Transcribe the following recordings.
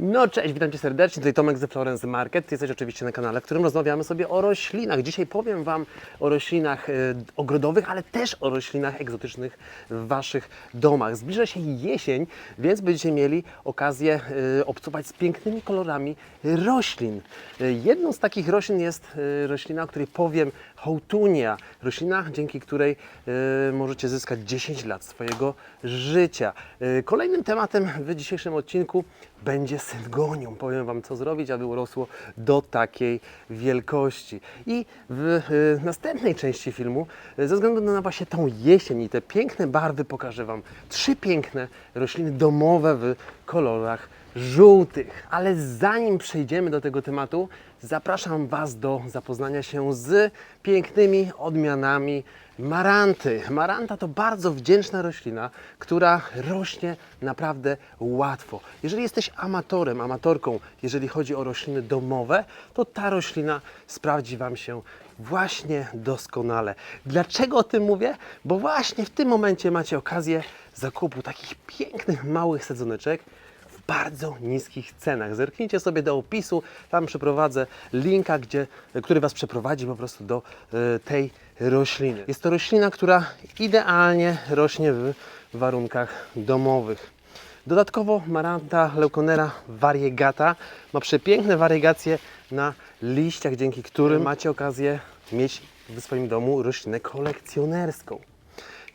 No cześć, witam Cię serdecznie, tutaj Tomek ze Florence Market. Ty jesteś oczywiście na kanale, w którym rozmawiamy sobie o roślinach. Dzisiaj powiem Wam o roślinach e, ogrodowych, ale też o roślinach egzotycznych w Waszych domach. Zbliża się jesień, więc będziecie mieli okazję e, obcować z pięknymi kolorami roślin. E, jedną z takich roślin jest roślina, o której powiem, hołtunia. Roślina, dzięki której e, możecie zyskać 10 lat swojego życia. E, Kolejnym tematem w dzisiejszym odcinku będzie syngonium. Powiem Wam, co zrobić, aby urosło do takiej wielkości. I w e, następnej części filmu, e, ze względu na właśnie tą jesień i te piękne barwy, pokażę Wam trzy piękne rośliny domowe w kolorach żółtych. Ale zanim przejdziemy do tego tematu, zapraszam Was do zapoznania się z pięknymi odmianami maranty. Maranta to bardzo wdzięczna roślina, która rośnie naprawdę łatwo. Jeżeli jesteś amatorem, amatorką, jeżeli chodzi o rośliny domowe, to ta roślina sprawdzi Wam się właśnie doskonale. Dlaczego o tym mówię? Bo właśnie w tym momencie macie okazję zakupu takich pięknych, małych sadzoneczek bardzo niskich cenach. Zerknijcie sobie do opisu, tam przeprowadzę linka, gdzie, który Was przeprowadzi po prostu do e, tej rośliny. Jest to roślina, która idealnie rośnie w warunkach domowych. Dodatkowo Maranta leuconera variegata ma przepiękne wariegacje na liściach, dzięki którym macie okazję mieć w swoim domu roślinę kolekcjonerską.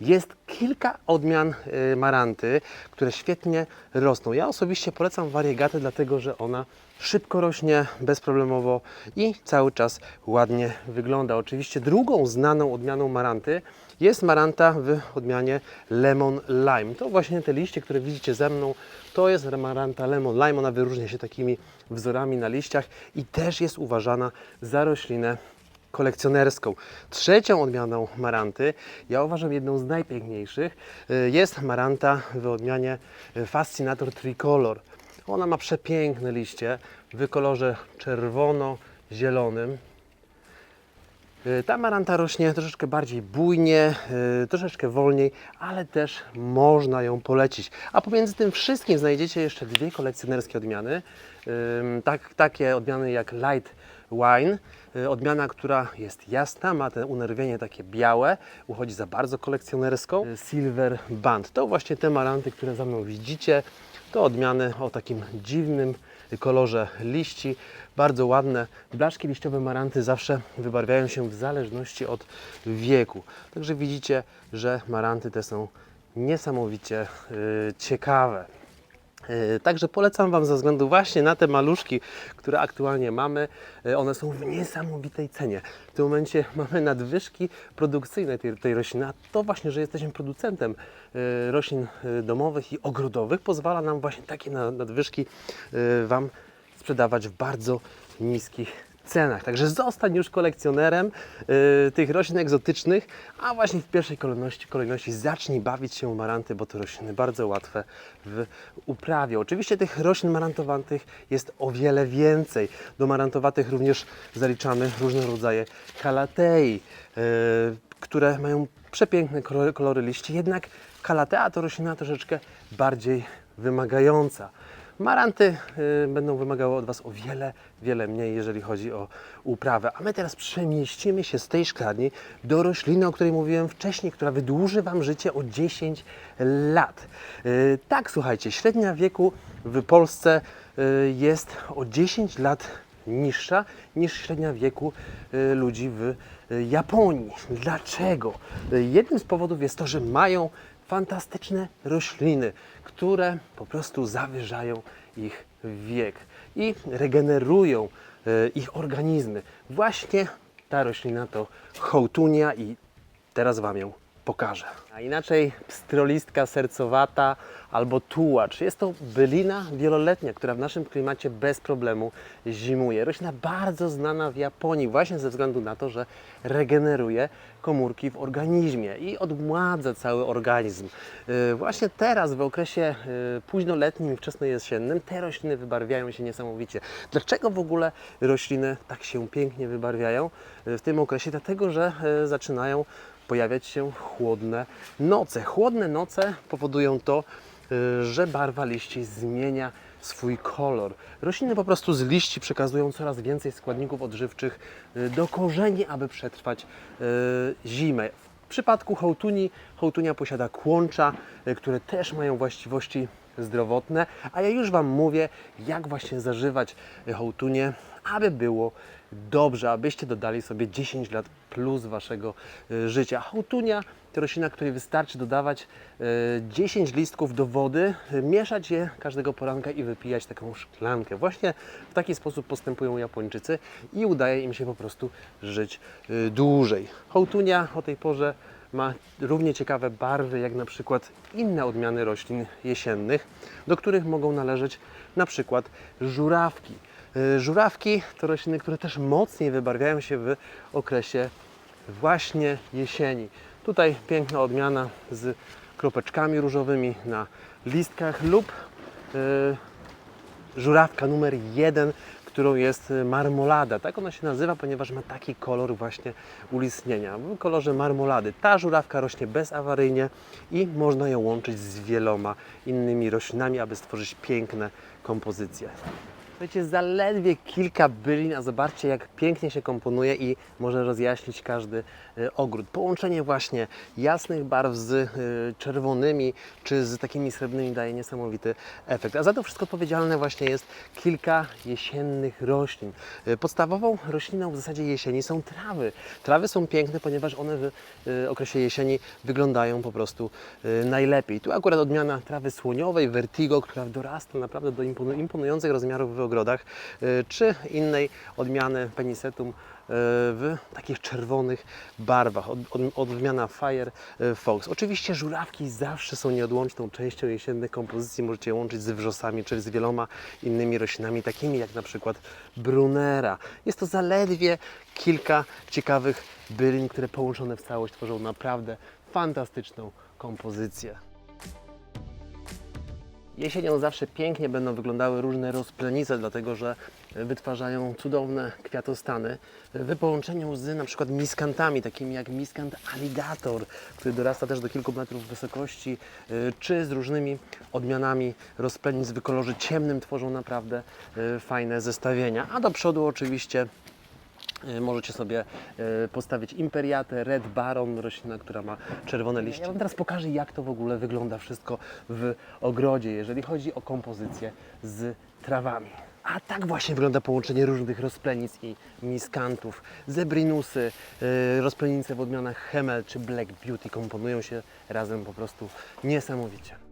Jest kilka odmian y, maranty, które świetnie rosną. Ja osobiście polecam wariegatę, dlatego że ona szybko rośnie, bezproblemowo i cały czas ładnie wygląda. Oczywiście drugą znaną odmianą maranty jest maranta w odmianie Lemon Lime. To właśnie te liście, które widzicie ze mną, to jest maranta Lemon Lime. Ona wyróżnia się takimi wzorami na liściach i też jest uważana za roślinę kolekcjonerską. Trzecią odmianą maranty, ja uważam jedną z najpiękniejszych, y, jest maranta w odmianie y, Fascinator Tricolor. Ona ma przepiękne liście w kolorze czerwono-zielonym. Y, Ta maranta rośnie troszeczkę bardziej bujnie, y, troszeczkę wolniej, ale też można ją polecić. A pomiędzy tym wszystkim znajdziecie jeszcze dwie kolekcjonerskie odmiany. Tak, takie odmiany jak Light Wine, y, odmiana, która jest jasna, ma te unerwienie takie białe, uchodzi za bardzo kolekcjonerską. Silver Band. To właśnie te maranty, które za mną widzicie. To odmiany o takim dziwnym kolorze liści. Bardzo ładne. Blaszki liściowe maranty zawsze wybarwiają się w zależności od wieku. Także widzicie, że maranty te są niesamowicie y, ciekawe. Y, Także polecam Wam ze względu właśnie na te maluszki, które aktualnie mamy. Y, One są w niesamowitej cenie. W tym momencie mamy nadwyżki produkcyjne tej, tej rośliny, a to właśnie, że jesteśmy producentem y, roślin domowych i ogrodowych, pozwala nam właśnie takie na- nadwyżki Wam sprzedawać w bardzo niskich cenach. Także zostań już kolekcjonerem y, tych roślin egzotycznych, a właśnie w pierwszej kolejności, kolejności zacznij bawić się maranty, bo to rośliny bardzo łatwe w uprawie. Oczywiście tych roślin marantowatych jest o wiele więcej. Do marantowatych również zaliczamy różne rodzaje kalatei, y, które mają przepiękne kolory, kolory liści, jednak kalatea to roślina troszeczkę bardziej wymagająca. Maranty y, będą wymagały od Was o wiele, wiele mniej, jeżeli chodzi o uprawę. A my teraz przemieścimy się z tej szklarni do rośliny, o której mówiłem wcześniej, która wydłuży Wam życie o 10 lat. Y, tak, słuchajcie, średnia wieku w Polsce y, jest o 10 lat niższa niż średnia wieku ludzi w Japonii. Dlaczego? Jednym z powodów jest to, że mają fantastyczne rośliny, które po prostu zawyżają ich wiek i regenerują e, ich organizmy. Właśnie ta roślina to hołtunia i teraz Wam ją pokażę. A inaczej pstrolistka sercowata albo tułacz. Jest to bylina wieloletnia, która w naszym klimacie bez problemu zimuje. Roślina bardzo znana w Japonii właśnie ze względu na to, że regeneruje komórki w organizmie i odmładza cały organizm. Yy, Właśnie teraz w okresie yy, późnoletnim i wczesnojesiennym te rośliny wybarwiają się niesamowicie. Dlaczego w ogóle rośliny tak się pięknie wybarwiają yy, w tym okresie? Dlatego, że zaczynają pojawiać się chłodne noce. Chłodne noce powodują to, y, że barwa liści zmienia swój kolor. Rośliny po prostu z liści przekazują coraz więcej składników odżywczych y, do korzeni, aby przetrwać y, zimę. W przypadku hołtuni, hołtunia posiada kłącza, które też mają właściwości zdrowotne, a ja już Wam mówię, jak właśnie zażywać hołtunię, aby było dobrze, abyście dodali sobie 10 lat plus Waszego y, życia. Hołtunia to roślina, której wystarczy dodawać y, 10 listków do wody, y, mieszać je każdego poranka i wypijać taką szklankę. Właśnie w taki sposób postępują Japończycy i udaje im się po prostu żyć dłużej. Hołtunia o tej porze ma równie ciekawe barwy jak na przykład inne odmiany roślin jesiennych, do których mogą należeć na przykład żurawki. Y, Żurawki to rośliny, które też mocniej wybarwiają się w okresie właśnie jesieni. Tutaj piękna odmiana z kropeczkami różowymi na listkach lub y, żurawka numer jeden, którą jest marmolada. Tak ona się nazywa, ponieważ ma taki kolor właśnie ulistnienia, w kolorze marmolady. Ta żurawka rośnie bezawaryjnie i można ją łączyć z wieloma innymi roślinami, aby stworzyć piękne kompozycje. Słuchajcie, zaledwie kilka bylin, a zobaczcie jak pięknie się komponuje i może rozjaśnić każdy e, ogród. Połączenie właśnie jasnych barw z e, czerwonymi czy z takimi srebrnymi daje niesamowity efekt. A za to wszystko odpowiedzialne właśnie jest kilka jesiennych roślin. E, Podstawową rośliną w zasadzie jesieni są trawy. Trawy są piękne, ponieważ one w okresie jesieni wyglądają po prostu najlepiej. Tu akurat odmiana trawy słoniowej, vertigo, która dorasta naprawdę do imponu- imponujących rozmiarów w ogrodach, e, czy innej odmiany penisetum e, w takich czerwonych barwach. Od, od, odmiana Fire e, Fox. Oczywiście żurawki zawsze są nieodłączną częścią jesiennych kompozycji. Możecie łączyć z wrzosami czy z wieloma innymi roślinami, takimi jak na przykład brunera. Jest to zaledwie kilka ciekawych bylin, które połączone w całość tworzą naprawdę fantastyczną kompozycję. Jesienią zawsze pięknie będą wyglądały różne rozplenice, dlatego że wytwarzają cudowne kwiatostany w połączeniu z na przykład miskantami, takimi jak miskant alligator, który dorasta też do kilku metrów wysokości, y, czy z różnymi odmianami rozplenic w kolorze ciemnym tworzą naprawdę y, fajne zestawienia. A do przodu oczywiście Możecie sobie e, postawić imperiatę, red baron, roślina, która ma czerwone liście. Ja Wam teraz pokażę, jak to w ogóle wygląda wszystko w ogrodzie, jeżeli chodzi o kompozycję z trawami. A tak właśnie wygląda połączenie różnych rozplenic i miskantów. Zebrinusy, e, rozplenice w odmianach Hemel czy Black Beauty komponują się razem po prostu niesamowicie.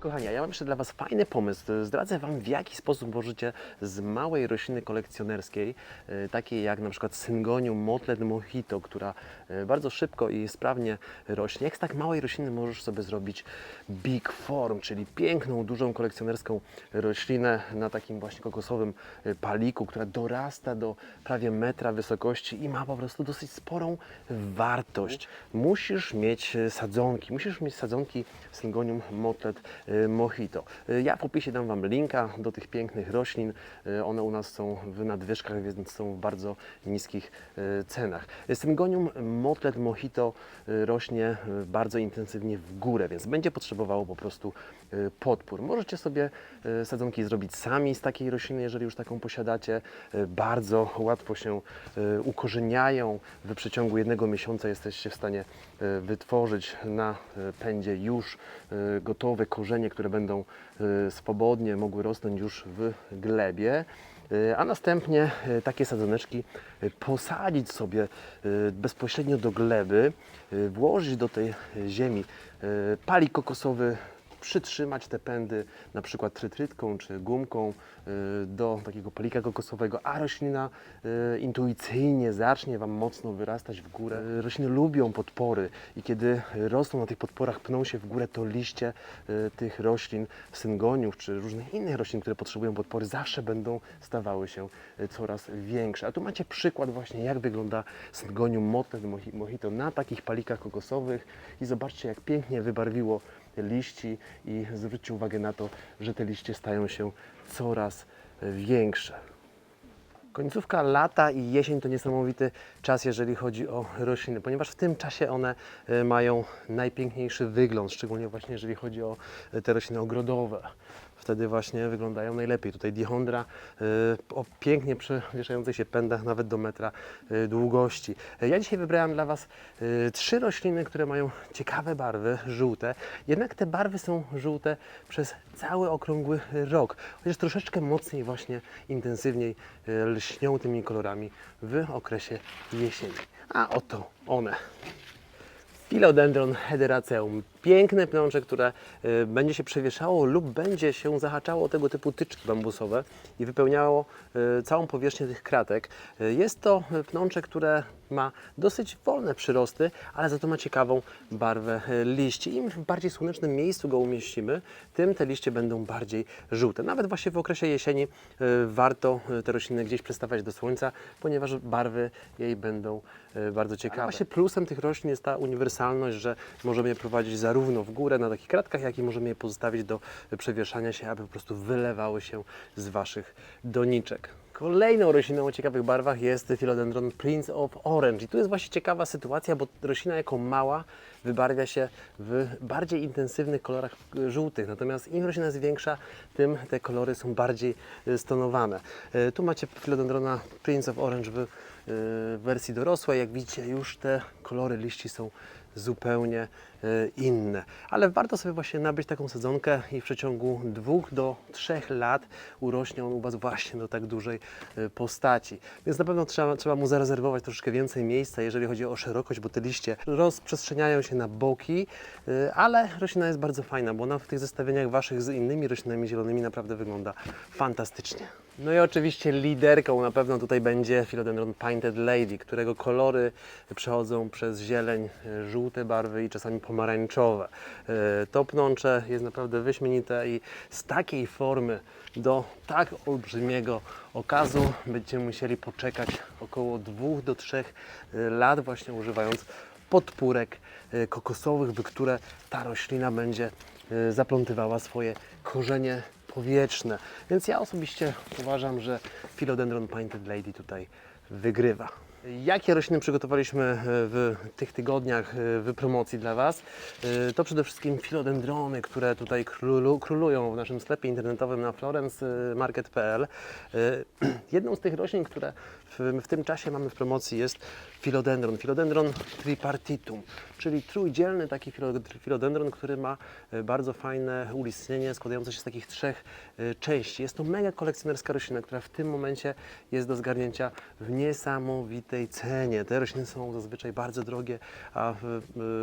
Kochani, ja mam jeszcze dla Was fajny pomysł. Zdradzę Wam, w jaki sposób możecie z małej rośliny kolekcjonerskiej, e, takiej jak na przykład Syngonium Motlet Mojito, która e, bardzo szybko i sprawnie rośnie, jak z tak małej rośliny możesz sobie zrobić Big Form, czyli piękną, dużą kolekcjonerską roślinę na takim właśnie kokosowym e, paliku, która dorasta do prawie metra wysokości i ma po prostu dosyć sporą wartość. Musisz mieć sadzonki, musisz mieć sadzonki Syngonium Motlet Mojito. E, Ja w opisie dam Wam linka do tych pięknych roślin. E, One u nas są w nadwyżkach, więc są w bardzo niskich cenach. Syngonium Motlet Mojito rośnie bardzo intensywnie w górę, więc będzie potrzebowało po prostu podpór. Możecie sobie e, sadzonki zrobić sami z takiej rośliny, jeżeli już taką posiadacie. E, Bardzo łatwo się ukorzeniają. W przeciągu jednego miesiąca jesteście w stanie wytworzyć na pędzie już gotowe korzenie, które będą swobodnie mogły rosnąć już w glebie. A następnie takie sadzoneczki posadzić sobie bezpośrednio do gleby, włożyć do tej ziemi palik kokosowy, przytrzymać te pędy na przykład trytrytką czy gumką y, do takiego palika kokosowego, a roślina y, intuicyjnie zacznie Wam mocno wyrastać w górę. Y, Rośliny lubią podpory i kiedy rosną na tych podporach, pną się w górę, to liście tych roślin, syngoniów czy różnych innych roślin, które potrzebują podpory, zawsze będą stawały się coraz większe. A tu macie przykład właśnie, jak wygląda syngonium motlet mohi- mojito na takich palikach kokosowych i zobaczcie, jak pięknie wybarwiło liści i zwróćcie uwagę na to, że te liście stają się coraz większe. Końcówka lata i jesień to niesamowity czas, jeżeli chodzi o rośliny, ponieważ w tym czasie one e, mają najpiękniejszy wygląd, szczególnie właśnie jeżeli chodzi o e, te rośliny ogrodowe. Wtedy właśnie wyglądają najlepiej. Tutaj dichondra e, o pięknie przewieszających się pędach, nawet do metra e, długości. E, Ja dzisiaj wybrałem dla Was e, trzy rośliny, które mają ciekawe barwy, żółte. Jednak te barwy są żółte przez cały okrągły rok, chociaż troszeczkę mocniej właśnie, intensywniej lśnią tymi kolorami w okresie jesieni. A oto one. Philodendron hederaceum. Piękne pnącze, które y, będzie się przewieszało lub będzie się zahaczało o tego typu tyczki bambusowe i wypełniało y, całą powierzchnię tych kratek. Y, Jest to pnącze, które ma dosyć wolne przyrosty, ale za to ma ciekawą barwę liści. Im w bardziej słonecznym miejscu go umieścimy, tym te liście będą bardziej żółte. Nawet właśnie w okresie jesieni warto te rośliny gdzieś przestawiać do słońca, ponieważ barwy jej będą bardzo ciekawe. Właśnie plusem tych roślin jest ta uniwersalność, że możemy je prowadzić zarówno w górę na takich kratkach, jak i możemy je pozostawić do przewieszania się, aby po prostu wylewały się z Waszych doniczek. Kolejną rośliną o ciekawych barwach jest Philodendron Prince of Orange. I tu jest właśnie ciekawa sytuacja, bo roślina jako mała wybarwia się w bardziej intensywnych kolorach żółtych. Natomiast im roślina jest większa, tym te kolory są bardziej e, stonowane. E, Tu macie Philodendrona Prince of Orange w e, wersji dorosłej. Jak widzicie, już te kolory liści są zupełnie inne. Ale warto sobie właśnie nabyć taką sadzonkę i w przeciągu dwóch do trzech lat urośnie on u Was właśnie do tak dużej e, postaci. Więc na pewno trzeba, trzeba mu zarezerwować troszeczkę więcej miejsca, jeżeli chodzi o szerokość, bo te liście rozprzestrzeniają się na boki, e, ale roślina jest bardzo fajna, bo ona w tych zestawieniach Waszych z innymi roślinami zielonymi naprawdę wygląda fantastycznie. No i oczywiście liderką na pewno tutaj będzie Philodendron Painted Lady, którego kolory przechodzą przez zieleń, żółte barwy i czasami pomarańczowe. E, To pnącze jest naprawdę wyśmienite i z takiej formy do tak olbrzymiego okazu będziemy musieli poczekać około 2 do 3 lat właśnie używając podpórek e, kokosowych, w które ta roślina będzie e, zaplątywała swoje korzenie powietrzne. Więc ja osobiście uważam, że Philodendron Painted Lady tutaj wygrywa. Jakie rośliny przygotowaliśmy e, w tych tygodniach e, w promocji dla Was? E, To przede wszystkim filodendrony, które tutaj królu, królują w naszym sklepie internetowym na florencemarket.pl. Jedną z tych roślin, które w, tym czasie mamy w promocji jest filodendron. Filodendron tripartitum, czyli trójdzielny taki filo- filodendron, który ma bardzo fajne ulistnienie składające się z takich trzech części. Jest to mega kolekcjonerska roślina, która w tym momencie jest do zgarnięcia w niesamowitej cenie. Te rośliny są zazwyczaj bardzo drogie, a w,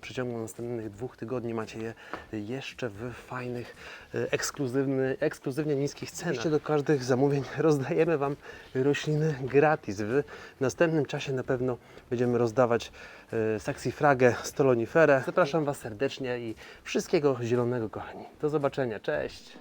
przeciągu następnych dwóch tygodni macie je jeszcze w fajnych, e, ekskluzywny, ekskluzywnie niskich cenach. Oczywiście do każdych zamówień rozdajemy Wam rośliny gratis. W następnym czasie na pewno będziemy rozdawać e, saksifragę, stoloniferę. Zapraszam Was serdecznie i wszystkiego zielonego, kochani. Do zobaczenia. Cześć!